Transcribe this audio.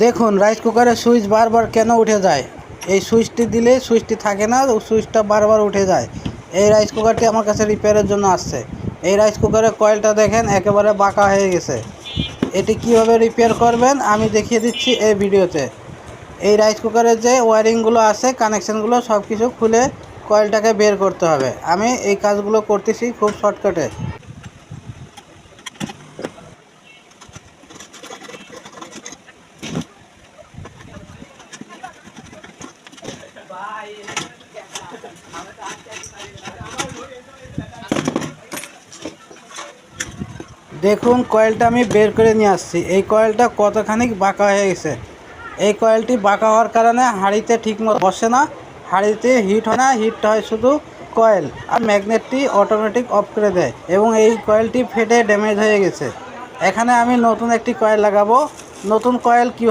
দেখুন রাইস কুকারের সুইচ বারবার কেন উঠে যায়? এই সুইচটি দিলে সুইচটি থাকে না সুইচটা বারবার উঠে যায়। এই রাইস কুকারটি আমার কাছে রিপেয়ারের জন্য আসছে। এই রাইস কুকারের কয়েলটা দেখেন, একেবারে বাঁকা হয়ে গেছে। এটি কীভাবে রিপেয়ার করবেন আমি দেখিয়ে দিচ্ছি এই ভিডিওতে। এই রাইস কুকারের যে ওয়ারিংগুলো আছে কানেকশানগুলো সব কিছু খুলে কয়েলটাকে বের করতে হবে। আমি এই কাজগুলো করতেছি খুব শর্টকাটে দেখুন, কয়েলটা আমি বের করে নিয়ে আসছি। এই কয়েলটা কতখানি বাঁকা হয়ে গেছে? এই কয়েলটি বাঁকা হওয়ার কারণে হাঁড়িতে ঠিকমতো বসে না। হাঁড়িতে হিট হয় না হিট হয় শুধু কয়েল। আর ম্যাগনেটটি অটোমেটিক অফ করে দেয় এবং এই কয়েলটি ফেটে ড্যামেজ হয়ে গেছে। এখানে আমি নতুন একটি কয়েল লাগাবো। নতুন কয়েল কীভাবে